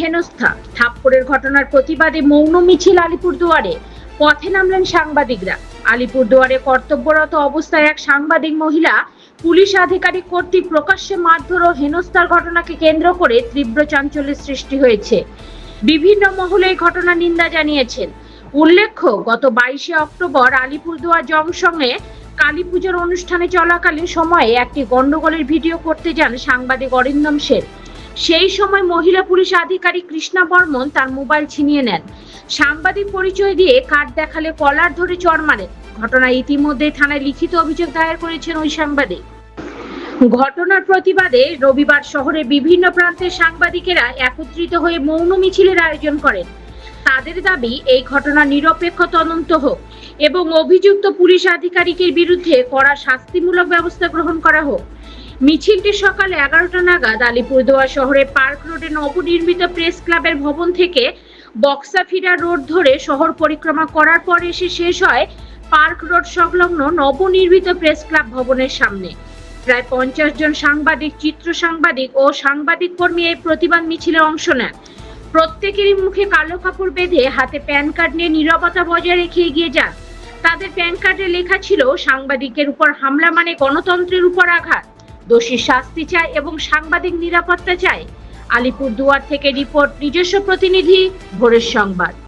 হেনস্থা। থাপ্পড়ের ঘটনার প্রতিবাদে মৌন মিছিল আলিপুরদুয়ারে। পথে নামলেন সাংবাদিকরা। আলিপুরদুয়ারে কর্তব্যরত অবস্থায় এক সাংবাদিক মহিলা পুলিশ আধিকারিক কর্তৃক প্রকাশ্যে মারধর ও হেনস্থার ঘটনাকে কেন্দ্র করে তীব্র চাঞ্চল্যের সৃষ্টি হয়েছে। বিভিন্ন মহলে এই ঘটনা নিন্দা জানিয়েছেন। উল্লেখ্য, গত বাইশে অক্টোবর আলিপুরদুয়ার জংশনে কালী পুজোর অনুষ্ঠানে চলাকালীন সময়ে একটি গন্ডগোলের ভিডিও করতে যান সাংবাদিক অরিন্দম সেন। সেই সময় মহিলা পুলিশ আধিকারিক কৃষ্ণা বর্মন তার মোবাইল ছিনিয়ে নেন। সাংবাদিক পরিচয় দিয়ে কার্ড দেখালে কলার ধরে চড় মারেন ঘটনায় ইতিমধ্যে থানায় লিখিত অভিযোগ দায়ের করেছেন ওই সাংবাদিক। ঘটনার প্রতিবাদে রবিবার শহরে বিভিন্ন প্রান্তের সাংবাদিকেরা একত্রিত হয়ে মৌন মিছিলের আয়োজন করেন। তাদের দাবি, এই ঘটনা নিরপেক্ষ তদন্ত হোক এবং অভিযুক্ত পুলিশ আধিকারিকের বিরুদ্ধে কড়া শাস্তিমূলক ব্যবস্থা গ্রহণ করা হোক। মিছিলটি সকাল এগারোটা নাগাদ আলিপুরদুয়ার শহরে পার্ক রোডে নবনির্মিত প্রেস ক্লাবের ভবন থেকে বক্সাফিরা রোড ধরে শহর পরিক্রমা করার পর এসে শেষ হয় পার্ক রোড সংলগ্ন নবনির্মিত প্রেস ক্লাব ভবনের সামনে। প্রায় পঞ্চাশ জন সাংবাদিক, চিত্র সাংবাদিক ও সাংবাদিক কর্মী এই প্রতিবাদ মিছিলে অংশ নেন। প্রত্যেকেরই মুখে কালো কাপড় বেঁধে হাতে প্যান কার্ড নিয়ে নীরবতা বজায় রেখে এগিয়ে যান। তাদের প্যান কার্ডে লেখা ছিল, সাংবাদিকের উপর হামলা মানে গণতন্ত্রের উপর আঘাত। দোষী শাস্তি চায় এবং সাংবাদিক নিরাপত্তা চায়। আলিপুরদুয়ার থেকে রিপোর্ট নিজস্ব প্রতিনিধি ভোরের সংবাদ।